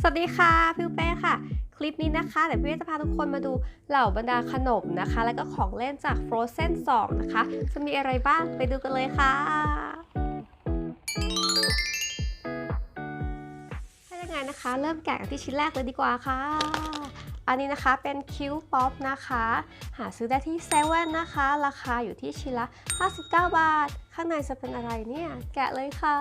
สวัสดีค่ะพิวเป้ค่ะ คลิปนี้นะคะเดี๋ยวพี่เป้จะพาทุกคนมาดูเหล่าบรรดาขนมนะคะ แล้วก็ของเล่นจาก Frozen 2 นะคะ จะมีอะไรบ้างไปดูกันเลยค่ะ ถ้ายังไงนะคะ เริ่มแกะกันที่ชิ้นแรกเลยดีกว่าค่ะ อันนี้นะคะเป็นคิวป๊อปนะคะ หาซื้อได้ที่เซเว่นนะคะ ราคาอยู่ที่ชิ้นละ 59 บาท ข้างในจะเป็นอะไรเนี่ย แกะเลยค่ะ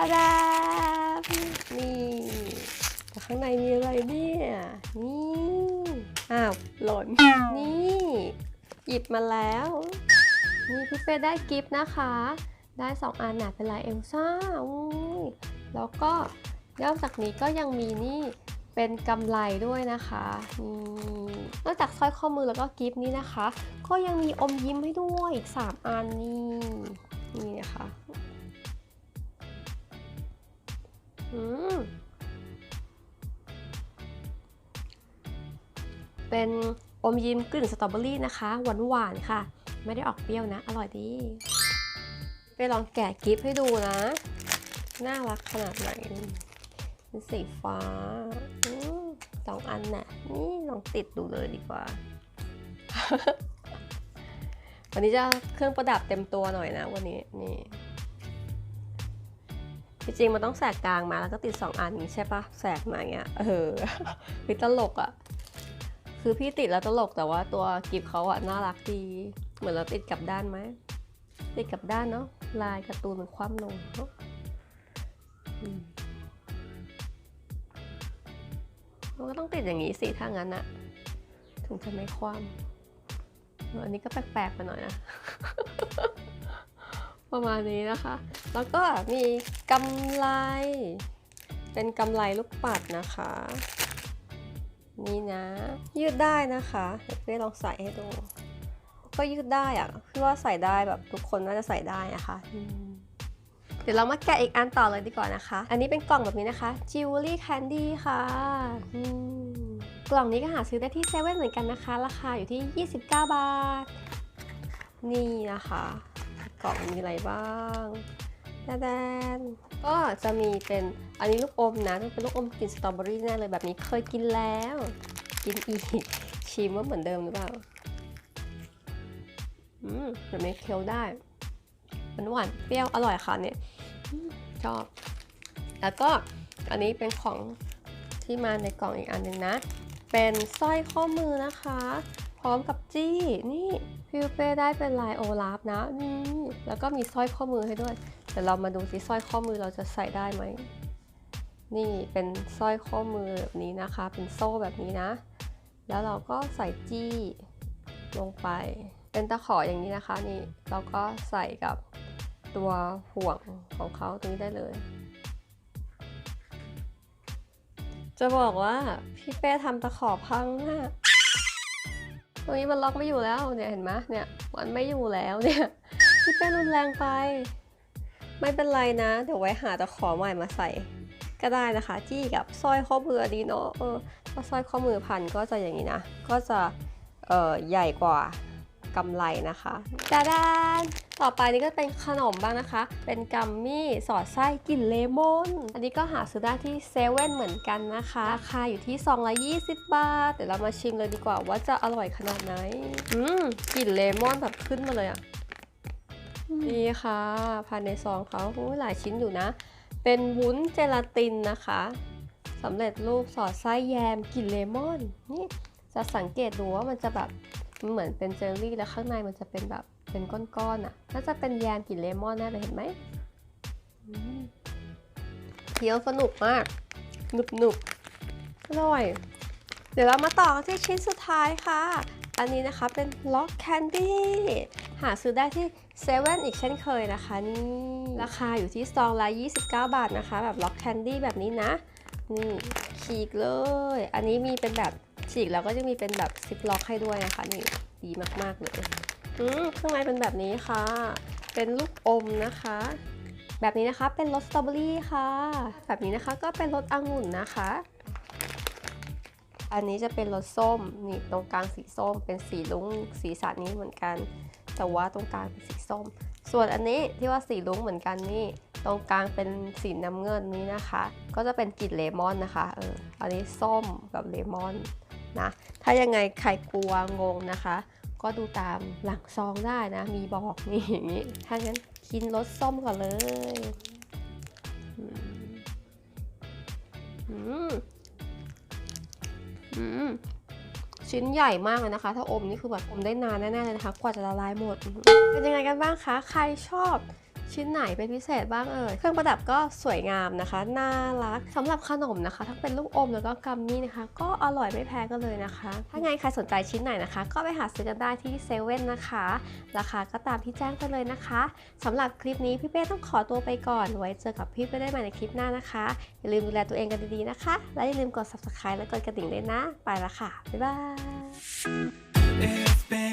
าดานี่แต่ข้างในมีอะไรเนี่ย นี่อ้าวหล่น นี่ หยิบมาแล้ว นี่พี่เป้ได้กิฟต์นะคะ ได้สองอันหน่ะเป็นลายเอลซ่าอุ้ยแล้วก็นอกจากนี้ก็ยังมีนี่เป็นกำไรด้วยนะคะนี่นอกจากสร้อยข้อมือแล้วก็กิฟต์นี้นะคะ ก็ยังมีอมยิ้มให้ด้วยอีก 3 อันนี่นี่นะคะ เป็นอมยิ้มกลิ่นสตรอเบอรี่นะคะ หวานหวานๆค่ะ ไม่ได้ออกเปรี้ยวนะ อร่อยดี ไปลองแกะกิฟต์ให้ดูนะ น่ารักขนาดไหนเป็นสีฟ้าอมสองอันน่ะนี่ลองติดดูเลยดีกว่า วันนี้จะเครื่องประดับเต็มตัวหน่อยนะวันนี้นี่ จริงๆมันต้องแสกกลางมาแล้วก็ติด 2 อันนี้ใช่ปะแสกมาเงี้ยเออพี่ตลกอะ่ะ คือพี่ติดแล้วตลกแต่ว่าตัวกิฟเขาอะน่ารักดี เหมือนเราติดกับด้านไหมติดกับด้านเนาะลายการ์ตูนมันคว่ำลงเนอะมันก็ต้องติดอย่างนี้สิถ้างั้นอะถึงจะไม่คว่ำอันนี้ก็แปลกๆไปหน่อยนะ ประมาณนี้นะคะ แล้วก็มีกำไรเป็นกำไรลูกปัดนะคะ นี่นะ ยืดได้นะคะเดี๋ยวเป้ลองใส่ให้ดู ก็ยืดได้อะพี่ว่าใส่ได้แบบทุกคนน่าจะใส่ได้นะคะเดี๋ยวเรามาแกะอีกอันต่อเลยดีกว่านะคะ อันนี้เป็นกล่องแบบนี้นะคะ Jewelry Candy ค่ะ กล่องนี้ก็หาซื้อได้ที่เซเว่นเหมือนกันนะคะ ราคาอยู่ที่ 29 บาท นี่นะคะ กล่องมีอะไรบ้างแดนก็จะมีเป็นอันนี้ลูกอมนะเป็นลูกอมกลิ่นสตรอเบอรี่แน่เลยแบบนี้เคยกินแล้ว กินอีกชิมว่าเหมือนเดิมหรือเปล่าอืมแบบนี้เคี้ยวได้มันหวานเปรี้ยวอร่อยค่ะเนี่ยชอบ แล้วก็อันนี้เป็นของที่มาในกล่องอีกอันหนึ่งนะ เป็นสร้อยข้อมือนะคะ พร้อมกับจี้นี่ วเป้ได้เป็นลายโอลาฟนะนี่แล้วก็มีสร้อยข้อมือให้ด้วย เดี๋ยวเรามาดูสิสร้อยข้อมือเราจะใส่ได้ไหม นี่เป็นสร้อยข้อมือแบบนี้นะคะ เป็นโซ่แบบนี้นะ แล้วเราก็ใส่จี้ลงไป เป็นตะขออย่างนี้นะคะนี่ เราก็ใส่กับตัวห่วงของเขาตรงนี้ได้เลย จะบอกว่าพี่เป้ทำตะขอพังมาก ตรงนี้มันล็อกไม่อยู่แล้วเนี่ยเห็นไหมเนี่ยมันไม่อยู่แล้วเนี่ยพี่เป้รุนแรงไป ไม่เป็นไรนะ เดี๋ยวไว้หาตะขอใหม่มาใส่ก็ได้นะคะ จี้กับสร้อยข้อมือดีเนาะเออถ้าสร้อยข้อมือพันก็จะอย่างนี้นะ ก็จะเออใหญ่กว่า กำไรนะคะดาดานต่อไปนี่ก็เป็นขนมบ้างนะคะ เป็นกัมมี่สอดไส้กลิ่นเลมอนอันนี้ก็หาซื้อได้ที่เซเว่นเหมือนกันนะคะราคาอยู่ที่220 บาท เดี๋ยวเรามาชิมเลยดีกว่าว่าจะอร่อยขนาดไหนอืมกลิ่นเลมอนแบบขึ้นมาเลยอะนี่ค่ะภายในซองเขาโอ้ยหลายชิ้นอยู่นะ เป็นวุ้นเจลาตินนะคะสำเร็จรูปสอดไส้แยมกลิ่นเลมอนนี่จะสังเกตดูว่ามันจะแบบมัน เหมือนเป็นเจลลี่แล้วข้างในมันจะเป็นแบบเป็นก้อนๆอะน่าจะเป็นแยมกลิ่นเลมอนแน่เลยเห็นไหมเคี้ยวสนุกมากหนุบหนุบๆอร่อย เดี๋ยวเรามาต่อกันที่ชิ้นสุดท้ายค่ะ อันนี้นะคะเป็นล็อกแคนดี้หาซื้อได้ที่เซเว่นอีกเช่นเคยนะคะนี่ราคาอยู่ที่ซองละ29 บาทนะคะ แบบล็อกแคนดี้แบบนี้นะ นี่ฉีกเลย อันนี้มีเป็นแบบ ฉีกแล้วก็จะมีเป็นแบบซิปล็อกให้ด้วยนะคะนี่ดีมากๆเลยอืมข้างในเป็นแบบนี้ค่ะ เป็นลูกอมนะคะ แบบนี้นะคะเป็นรสสตรอเบอรี่ค่ะ แบบนี้นะคะก็เป็นรสองุ่นนะคะ อันนี้จะเป็นรสส้มนี่ตรงกลางสีส้ม เป็นสีลุ้งสีสันนี้เหมือนกัน แต่ว่าตรงกลางเป็นสีส้ม ส่วนอันนี้ที่ว่าสีลุ้งเหมือนกันนี่ตรงกลางเป็นสีน้ำเงินนี้นะคะ ก็จะเป็นกลิ่นเลมอนนะคะเอออันนี้ส้มกับเลมอน นะ ถ้ายังไงใครกลัวงงนะคะ ก็ดูตามหลังซองได้นะ มีบอกนี่อย่างนี้ ถ้างั้นกินรสส้มก่อนเลยอืมอืมชิ้นใหญ่มากเลยนะคะ ถ้าอมนี่คือแบบอมได้นานแน่ๆเลยนะคะ กว่าจะละลายหมด เป็นยังไงกันบ้างคะ ใครชอบ ชิ้นไหนเป็นพิเศษบ้างเอ่ย เครื่องประดับก็สวยงามนะคะ น่ารักสำหรับขนมนะคะ ทั้งเป็นลูกอมแล้วก็กัมมี่นะคะ ก็อร่อยไม่แพ้กันเลยนะคะ ถ้าไงใครสนใจชิ้นไหนนะคะ ก็ไปหาซื้อกันได้ที่เซเว่นนะคะ ราคาก็ตามที่แจ้งไปเลยนะคะสำหรับคลิปนี้พี่เป้ต้องขอตัวไปก่อน ไว้เจอกับพี่เป้ได้ใหม่ในคลิปหน้านะคะ อย่าลืมดูแลตัวเองกันดีๆนะคะ และอย่าลืมกด subscribe และกดกระดิ่งด้วยนะ ไปละค่ะ บ๊ายบาย